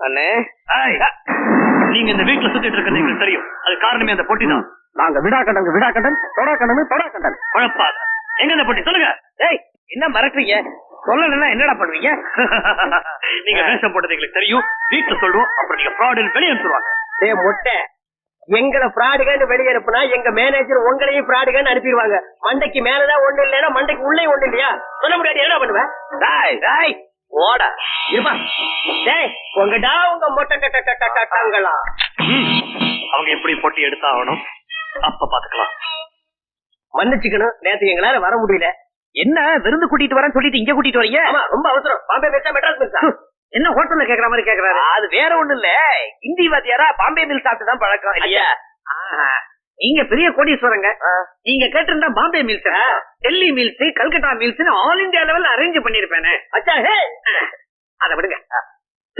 அண்ணே. நீங்க இந்த வீட்டுல சுத்திட்டு இருக்கிறது எங்களுக்கு தெரியும். அது காரணமே அந்த பொட்டி தான். நாங்க விடா கண்டன் விடா கண்டன் தொடா கண்டன் தொடா கண்டன் குழப்பாத. எங்க இந்த பொட்டி? சொல்லுங்க. ஏய் என்ன மறக்கறீங்க? சொல்லணும்னா என்னடா பண்ணுவீங்க? நீங்க வேஷம் போட்டது எங்களுக்கு தெரியும். வீட்டுல சொல்லுவோம் அப்புறம் நீங்க ஃப்ராடுன்னு வெளியே அனுப்பிடுவாங்க டேய் மொட்டை. எங்களை பிராடுகன்னு வெளியே அனுப்புனா எங்க மேனேஜர் உங்களையும் பிராடுகன்னு அனுப்பிடுவாங்க. மண்டைக்கு மேலதான் ஒண்ணு இல்லைன்னா மண்டைக்கு உள்ளே ஒண்ணு இல்லையா? சொல்ல முடியாது என்ன பண்ணுவேன் ஓட. இருப்பா டேய் உங்கடா உங்க மொட்டை கட்டங்களா ம். அவங்க எப்படி பொட்டி எடுத்தாகணும்? அப்ப பாத்துக்கலாம். மன்னிச்சுக்கணும். நேத்து எங்களால வர முடியல. என்ன விருந்து கூட்டிட்டு வரேன்னு சொல்லிட்டு இங்க கூட்டிட்டு வரீங்க? ஆமா ரொம்ப அவசரம். பாம்பே மில்ஸா மெட்ராஸ் மில்ஸா என்ன ஹோட்டல்ல கேக்குற மாதிரி கேக்குறாரு? அது வேற ஒண்ணு இல்ல இந்தி வாத்தியாரா பாம்பே மில் சாப்பிட்டு தான் பழக்கம். இல்லையா. நீங்க பெரிய கோடீஸ்வரங்க. நீங்க கேட்டிருந்தா Bombay mills Delhi mills Calcutta mills all India level arrange பண்ணிருப்பேனே. அச்சா ஹே.